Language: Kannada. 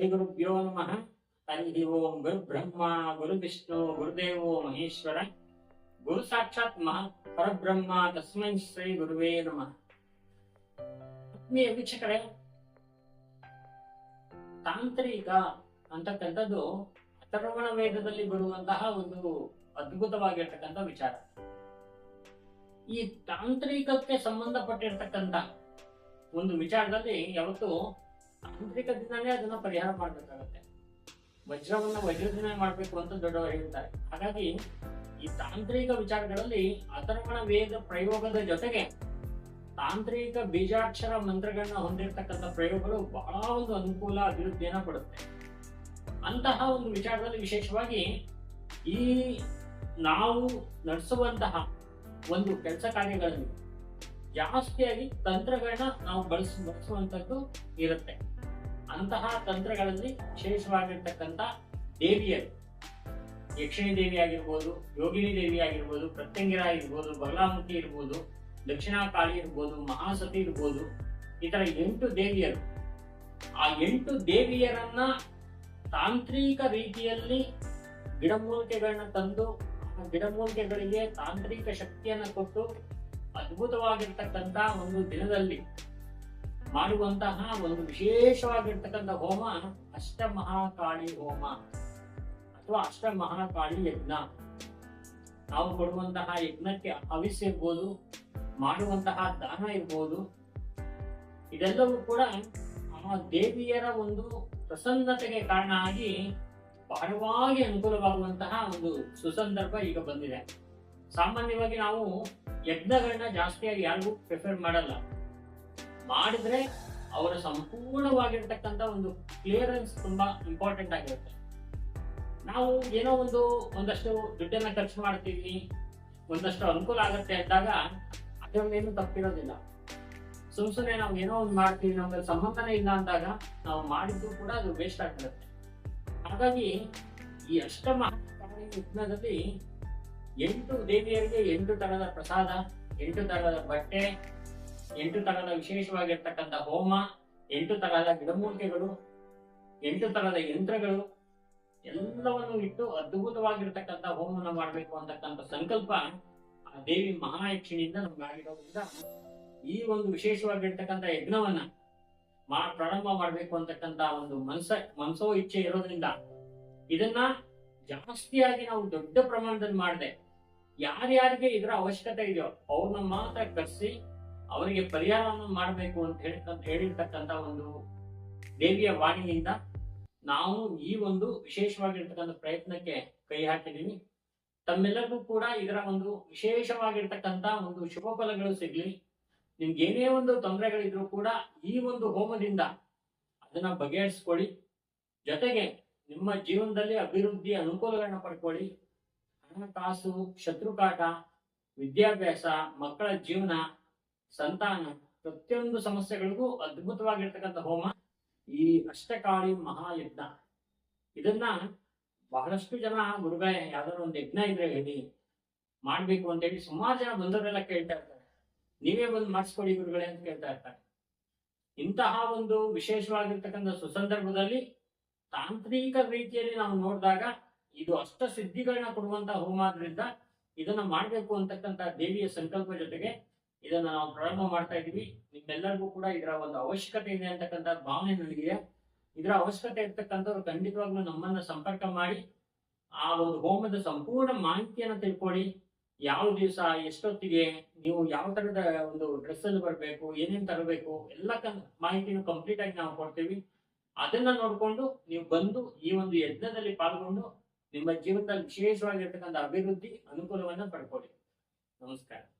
ಗುರುಭ್ಯೋ ನಮಃ. ಹರಿ ಓಂ ಗುರು ಬ್ರಹ್ಮ, ಗುರು ವಿಷ್ಣು, ಗುರುದೇವೋ ಮಹೇಶ್ವರ. ಗುರು ಸಾಕ್ಷಾತ್ ಮಹಾ ಪರಬ್ರಹ್ಮ ತಸ್ಮೈ ಶ್ರೀ ಗುರುವೇ ನಮಃ. ಆತ್ಮೀಯ ವೀಕ್ಷಕರೇ, ತಾಂತ್ರಿಕ ಅಂತಕ್ಕಂಥದ್ದು ಅಥರ್ವಣ ವೇದದಲ್ಲಿ ಬರುವಂತಹ ಒಂದು ಅದ್ಭುತವಾಗಿರ್ತಕ್ಕಂಥ ವಿಚಾರ. ಈ ತಾಂತ್ರಿಕಕ್ಕೆ ಸಂಬಂಧಪಟ್ಟಿರ್ತಕ್ಕಂಥ ಒಂದು ವಿಚಾರದಲ್ಲಿ ಯಾವತ್ತು ತಾಂತ್ರಿಕದಿಂದಲೇ ಅದನ್ನ ಪರಿಹಾರ ಮಾಡಬೇಕಾಗತ್ತೆ. ವಜ್ರವನ್ನು ವಜ್ರದಿಂದ ಮಾಡಬೇಕು ಅಂತ ದೊಡ್ಡವರು ಹೇಳ್ತಾರೆ. ಹಾಗಾಗಿ ಈ ತಾಂತ್ರಿಕ ವಿಚಾರಗಳಲ್ಲಿ ಅಥರ್ವಣ ವೇದ ಪ್ರಯೋಗದ ಜೊತೆಗೆ ತಾಂತ್ರಿಕ ಬೀಜಾಕ್ಷರ ಮಂತ್ರಗಳನ್ನ ಹೊಂದಿರತಕ್ಕಂಥ ಪ್ರಯೋಗಗಳು ಬಹಳ ಒಂದು ಅನುಕೂಲ ಅಭಿವೃದ್ಧಿಯನ್ನ ಪಡುತ್ತೆ ಅಂತಹ ಒಂದು ವಿಚಾರದಲ್ಲಿ ವಿಶೇಷವಾಗಿ ಈ ನಾವು ನಡೆಸುವಂತಹ ಒಂದು ಕೆಲಸ ಕಾರ್ಯಗಳಲ್ಲಿ ಜಾಸ್ತಿಯಾಗಿ ತಂತ್ರಗಳನ್ನ ನಾವು ಬಳಸ ಬಳಸುವಂತದ್ದು ಇರುತ್ತೆ. ಅಂತಹ ತಂತ್ರಗಳಲ್ಲಿ ವಿಶೇಷವಾಗಿರ್ತಕ್ಕಂಥ ದೇವಿಯರು. ಯಕ್ಷಿಣಿ ದೇವಿ ಆಗಿರ್ಬೋದು, ಯೋಗಿನಿ ದೇವಿ ಆಗಿರ್ಬೋದು, ಪ್ರತ್ಯಂಗಿರ ಇರ್ಬೋದು ಬಗಲಾಮುಖಿ ಇರ್ಬೋದು ದಕ್ಷಿಣ ಕಾಳಿ ಇರ್ಬೋದು, ಮಹಾಸತಿ ಇರ್ಬೋದು, ಈ ಎಂಟು ದೇವಿಯರು. ಆ ಎಂಟು ದೇವಿಯರನ್ನ ತಾಂತ್ರಿಕ ರೀತಿಯಲ್ಲಿ ಗಿಡಮೂಲಿಕೆಗಳನ್ನ ತಂದು ಗಿಡಮೂಲಿಕೆಗಳಿಗೆ ತಾಂತ್ರಿಕ ಶಕ್ತಿಯನ್ನ ಕೊಟ್ಟು ಅದ್ಭುತವಾಗಿರ್ತಕ್ಕಂಥ ಒಂದು ದಿನದಲ್ಲಿ ಮಾಡುವಂತಹ ಒಂದು ವಿಶೇಷವಾಗಿರ್ತಕ್ಕಂಥ ಹೋಮ ಅಷ್ಟಮಹಾಕಾಳಿ ಹೋಮ ಅಥವಾ ಅಷ್ಟಮಹಾಕಾಳಿ ಯಜ್ಞ. ನಾವು ಕೊಡುವಂತಹ ಯಜ್ಞಕ್ಕೆ ಹವಿಸ್ ಇರ್ಬೋದು, ಮಾಡುವಂತಹ ದಾನ ಇರ್ಬೋದು. ಇದೆಲ್ಲವೂ ಕೂಡ ಆ ದೇವಿಯರ ಒಂದು ಪ್ರಸನ್ನತೆಗೆ ಕಾರಣ ಆಗಿ ಬಹಳವಾಗಿ ಅನುಕೂಲವಾಗುವಂತಹ ಒಂದು ಸುಸಂದರ್ಭ ಈಗ ಬಂದಿದೆ. ಸಾಮಾನ್ಯವಾಗಿ ನಾವು ಯಜ್ಞಗಳನ್ನ ಜಾಸ್ತಿಯಾಗಿ ಯಾರಿಗೂ ಪ್ರಿಫರ್ ಮಾಡಲ್ಲ. ಮಾಡಿದ್ರೆ ಅವರ ಸಂಪೂರ್ಣವಾಗಿರ್ತಕ್ಕಂಥ ಒಂದು ಕ್ಲಿಯರೆನ್ಸ್ ತುಂಬಾ ಇಂಪಾರ್ಟೆಂಟ್ ಆಗಿರುತ್ತೆ. ನಾವು ಏನೋ ಒಂದು, ಒಂದಷ್ಟು ದುಡ್ಡನ್ನ ಖರ್ಚು ಮಾಡ್ತೀವಿ, ಒಂದಷ್ಟು ಅನುಕೂಲ ಆಗುತ್ತೆ ಅಂದಾಗ ಅದರಲ್ಲೇನು ತಪ್ಪಿರೋದಿಲ್ಲ. ಸುಮ್ ಸುಮ್ಮನೆ ನಾವು ಏನೋ ಒಂದು ಮಾಡ್ತೀವಿ, ನಮ್ಗೆ ಸಂಬಂಧನೇ ಇಲ್ಲ ಅಂದಾಗ ನಾವು ಮಾಡಿದ್ದು ಕೂಡ ಅದು ವೇಸ್ಟ್ ಆಗ್ತಿರುತ್ತೆ ಹಾಗಾಗಿ ಈ ಅಷ್ಟಮ ಯಜ್ಞದಲ್ಲಿ ಎಂಟು ದೇವಿಯರಿಗೆ ಎಂಟು ತರಹದ ಪ್ರಸಾದ, ಎಂಟು ತರಹದ ಬಟ್ಟೆ ಎಂಟು ತರಹದ ವಿಶೇಷವಾಗಿರ್ತಕ್ಕಂಥ ಹೋಮ, ಎಂಟು ತರಹದ ಗಿಡಮೂಲಿಕೆಗಳು, ಎಂಟು ತರಹದ ಯಂತ್ರಗಳು, ಎಲ್ಲವನ್ನು ಇಟ್ಟು ಅದ್ಭುತವಾಗಿರ್ತಕ್ಕಂಥ ಹೋಮನ ಮಾಡಬೇಕು ಅಂತಕ್ಕಂಥ ಸಂಕಲ್ಪ ಆ ದೇವಿ ಮಹಾಯಕ್ಷಿಣಿಯಿಂದ ನಮ್ಗೆ ಆಗಿರೋದ್ರಿಂದ ಈ ಒಂದು ವಿಶೇಷವಾಗಿರ್ತಕ್ಕಂಥ ಯಜ್ಞವನ್ನ ಮಾ ಪ್ರಾರಂಭ ಮಾಡಬೇಕು ಅಂತಕ್ಕಂಥ ಒಂದು ಮನಸ, ಮನಸೋ ಇಚ್ಛೆ ಇರೋದ್ರಿಂದ ಇದನ್ನ ಜಾಸ್ತಿಯಾಗಿ ನಾವು ದೊಡ್ಡ ಪ್ರಮಾಣದಲ್ಲಿ ಮಾಡದೆ. ಯಾರ್ಯಾರಿಗೆ ಇದರ ಅವಶ್ಯಕತೆ ಇದೆಯೋ ಅವ್ರನ್ನ ಮಾತ್ರ ಕರೆಸಿ ಅವರಿಗೆ ಪರಿಹಾರವನ್ನು ಮಾಡಬೇಕು ಅಂತ ಹೇಳಿ ಅಂತ ಹೇಳಿರ್ತಕ್ಕಂಥ ಒಂದು ದೇವಿಯ ವಾಣಿಯಿಂದ ನಾವು ಈ ಒಂದು ವಿಶೇಷವಾಗಿರ್ತಕ್ಕಂಥ ಪ್ರಯತ್ನಕ್ಕೆ ಕೈ ಹಾಕಿದ್ದೀನಿ ತಮ್ಮೆಲ್ಲರಿಗೂ ಕೂಡ ಇದರ ಒಂದು ವಿಶೇಷವಾಗಿರ್ತಕ್ಕಂಥ ಒಂದು ಶುಭ ಫಲಗಳು ಸಿಗ್ಲಿ. ನಿಮ್ಗೆ ಏನೇ ಒಂದು ತೊಂದರೆಗಳಿದ್ರು ಕೂಡ ಈ ಒಂದು ಹೋಮದಿಂದ ಅದನ್ನ ಬಗೆಹರಿಸ್ಕೊಳ್ಳಿ. ಜೊತೆಗೆ ನಿಮ್ಮ ಜೀವನದಲ್ಲಿ ಅಭಿವೃದ್ಧಿ ಅನುಕೂಲಗಳನ್ನ ಪಡ್ಕೊಳ್ಳಿ. ಹಣಕಾಸು ಶತ್ರುಕಾಟ, ವಿದ್ಯಾಭ್ಯಾಸ, ಮಕ್ಕಳ ಜೀವನ ಸಂತಾನ. ಪ್ರತಿಯೊಂದು ಸಮಸ್ಯೆಗಳಿಗೂ ಅದ್ಭುತವಾಗಿರ್ತಕ್ಕಂಥ ಹೋಮ ಈ ಅಷ್ಟಕಾಳಿ ಮಹಾಯಜ್ಞ. ಇದನ್ನ ಬಹಳಷ್ಟು ಜನ ಗುರುಗಳೇ ಯಾವ್ದಾದ್ರು ಒಂದು ಯಜ್ಞ ಇದ್ರೆ ಹೇಳಿ ಮಾಡ್ಬೇಕು ಅಂತ ಹೇಳಿ ಸುಮಾರು ಜನ ಬಂದವರೆಲ್ಲ ಕೇಳ್ತಾ ಇರ್ತಾರೆ. ನೀವೇ ಬಂದು ಮಾಡಿಸ್ಕೊಡಿ ಗುರುಗಳೇ ಅಂತ ಕೇಳ್ತಾ ಇರ್ತಾರೆ. ಇಂತಹ ಒಂದು ವಿಶೇಷವಾಗಿರ್ತಕ್ಕಂಥ ಸುಸಂದರ್ಭದಲ್ಲಿ ತಾಂತ್ರಿಕ ರೀತಿಯಲ್ಲಿ ನಾವು ನೋಡಿದಾಗ ಇದು ಅಷ್ಟ ಸಿದ್ಧಿಗಳನ್ನ ಕೊಡುವಂತಹ ಹೋಮ ಆದ್ರಿಂದ ಇದನ್ನ ಮಾಡ್ಬೇಕು ಅಂತಕ್ಕಂಥ ದೇವಿಯ ಸಂಕಲ್ಪ ಜೊತೆಗೆ ಇದನ್ನ ನಾವು ಪ್ರಾರಂಭ ಮಾಡ್ತಾ ಇದೀವಿ ನಿಮ್ಮೆಲ್ಲರಿಗೂ ಕೂಡ ಇದರ ಒಂದು ಅವಶ್ಯಕತೆ ಇದೆ ಅಂತಕ್ಕಂಥ ಭಾವನೆ ನನಗಿದೆ. ಇದರ ಅವಶ್ಯಕತೆ ಇರ್ತಕ್ಕಂಥವ್ರು ಖಂಡಿತವಾಗ್ಲೂ ನಮ್ಮನ್ನ ಸಂಪರ್ಕ ಮಾಡಿ, ಆ ಒಂದು ಹೋಮದ ಸಂಪೂರ್ಣ ಮಾಹಿತಿಯನ್ನ ತಿಳ್ಕೊಳ್ಳಿ. ಯಾವ ದಿವಸ, ಎಷ್ಟೊತ್ತಿಗೆ, ನೀವು ಯಾವ ತರದ ಒಂದು ಡ್ರೆಸ್ ಅಲ್ಲಿ ಬರಬೇಕು, ಏನೇನ್ ತರಬೇಕು, ಎಲ್ಲ ಮಾಹಿತಿನ ಕಂಪ್ಲೀಟ್ ಆಗಿ ನಾವು ಕೊಡ್ತೀವಿ. ಅದನ್ನ ನೋಡ್ಕೊಂಡು ನೀವು ಬಂದು ಈ ಒಂದು ಯಜ್ಞದಲ್ಲಿ ಪಾಲ್ಗೊಂಡು ನಿಮ್ಮ ಜೀವನದಲ್ಲಿ ವಿಶೇಷವಾಗಿರ್ತಕ್ಕಂಥ ಅಭಿವೃದ್ಧಿ ಅನುಕೂಲವನ್ನ ಪಡ್ಕೊಳ್ಳಿ. ನಮಸ್ಕಾರ.